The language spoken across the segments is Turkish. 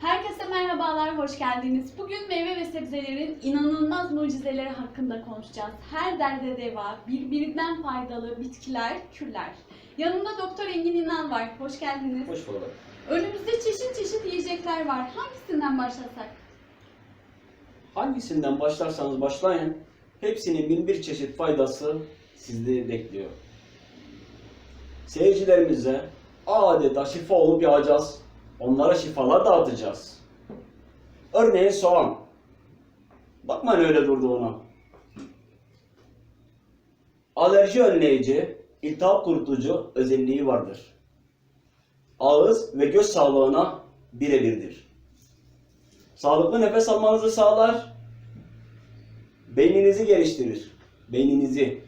Herkese merhabalar, hoş geldiniz. Bugün meyve ve sebzelerin inanılmaz mucizeleri hakkında konuşacağız. Her derde deva, birbirinden faydalı bitkiler, kürler. Yanımda Doktor Engin İnan var. Hoş geldiniz. Hoş bulduk. Önümüzde çeşit çeşit yiyecekler var. Hangisinden başlasak? Hangisinden başlarsanız başlayın, hepsinin bin bir çeşit faydası sizi bekliyor. Seyircilerimize adeta şifa olup yağacağız. Onlara şifalar dağıtacağız. Örneğin soğan. Bakmayın öyle durduğuna. Alerji önleyici, iltihap kurutucu özelliği vardır. Ağız ve göz sağlığına birebirdir. Sağlıklı nefes almanızı sağlar. Beyninizi geliştirir. Beyninizi.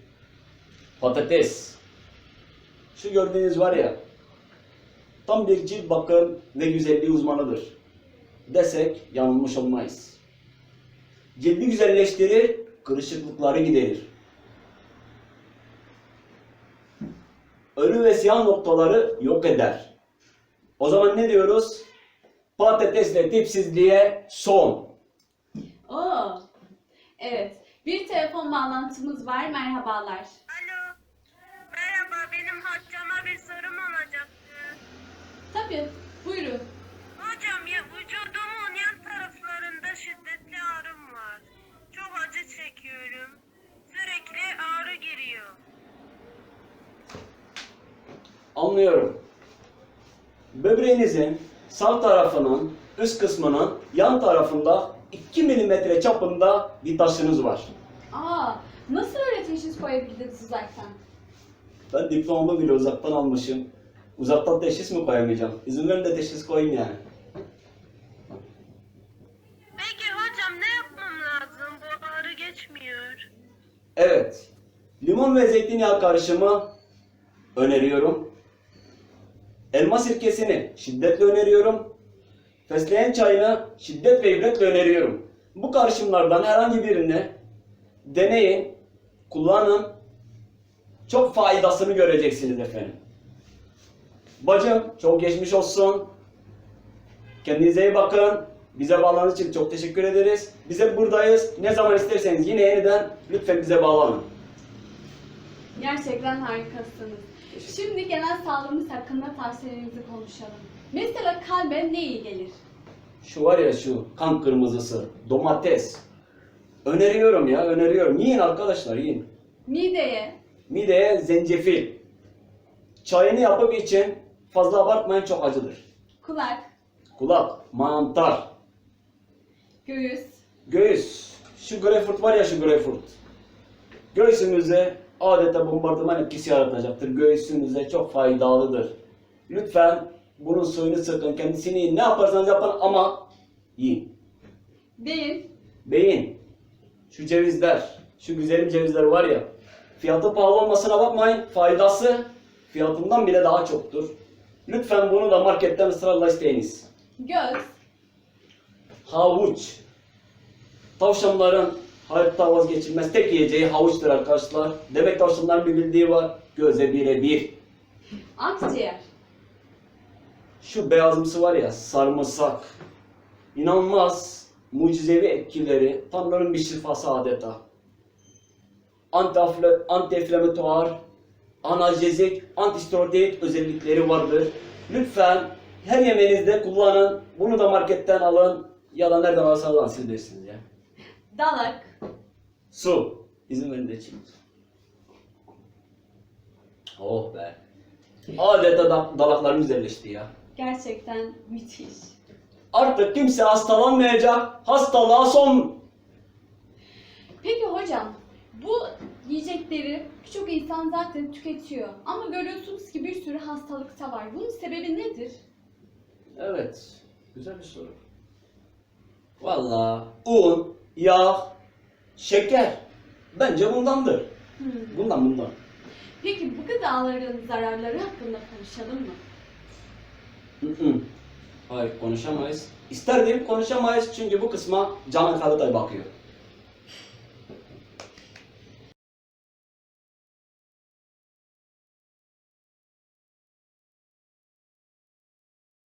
Patates. Şu gördüğünüz var ya. Tam bir cilt bakım ve güzelliği uzmanıdır. Desek yanılmış olmayız. Cildi güzelleştirir, kırışıklıkları giderir. Ölü ve siyah noktaları yok eder. O zaman ne diyoruz? Patatesle tipsizliğe son. Oo. Evet. Bir telefon bağlantımız var. Merhabalar. Tabii. Buyurun. Hocam ya vücudumun yan taraflarında şiddetli ağrım var. Çok acı çekiyorum. Sürekli ağrı giriyor. Anlıyorum. Böbreğinizin sağ tarafının üst kısmının yan tarafında 2 milimetre çapında bir taşınız var. Aa, nasıl öyle teşhis koyabildiniz uzaktan? Ben diplomamı bile uzaktan almışım. Uzaktan teşhis mi koyamayacağım? İzin verin de teşhis koyayım yani. Peki hocam ne yapmam lazım? Bu ağrı geçmiyor. Evet. Limon ve zeytinyağı karışımı öneriyorum. Elma sirkesini şiddetle öneriyorum. Fesleğen çayını şiddet ve ibretle öneriyorum. Bu karışımlardan herhangi birini deneyin, kullanın. Çok faydasını göreceksiniz efendim. Bacım çok geçmiş olsun. Kendinize iyi bakın. Bize bağlandığınız için çok teşekkür ederiz. Bize buradayız. Ne zaman isterseniz yine yeniden lütfen bize bağlanın. Gerçekten harikasınız. Şimdi genel sağlığımız hakkında tavsiyelerinizi konuşalım. Mesela kalbe ne iyi gelir? Şu var ya şu kan kırmızısı, domates. Öneriyorum ya, öneriyorum. Yiyin arkadaşlar, yiyin. Mideye, Mideye zencefil. Çayını yapıp için fazla abartmayın çok acıdır. kulak, Kulak, mantar, göğüs, göğüs. Şu greyfurt var ya şu greyfurt. Göğsümüze adeta bombardıman etkisi yaratacaktır. Göğsümüze çok faydalıdır. Lütfen bunun suyunu sıkın, kendisini yiyin. Ne yaparsanız yapın ama yiyin. beyin, Beyin, şu cevizler, şu güzelim cevizler var ya, fiyatı pahalı olmasına bakmayın, faydası fiyatından bile daha çoktur. Lütfen bunu da marketten ısrarla isteyiniz. göz, Havuç. Tavşanların hayatta vazgeçilmez tek yiyeceği havuçtur arkadaşlar. Demek tavşanların bir bildiği var. Göze birebir. akciğer, Şu beyazımsı var ya sarımsak. İnanılmaz mucizevi etkileri. Tanrı'nın bir şifası adeta. Antiinflamatuar, analjezik, antisteroid özellikleri vardır. Lütfen her yemeğinizde kullanın. Bunu da marketten alın. Ya da nereden alırsanız alın siz bilirsiniz ya. dalak, Su. İzin verin de içeyim. Oh be. Adeta da, dalaklarım güzelleşti ya. gerçekten müthiş. Artık kimse hastalanmayacak. Hastalığa son. Peki hocam, bu yiyecekleri birçok insan zaten tüketiyor. Ama görüyorsunuz ki bir sürü hastalık da var. Bunun sebebi nedir? Evet. Güzel bir soru. Valla un, yağ, şeker. Bence bundandır. Hmm. Bundan bundan. Peki bu gıdaların zararları hakkında konuşalım mı? Hı hı. Hayır konuşamayız. İsterdim konuşamayız çünkü bu kısma Canan Kalıtay bakıyor.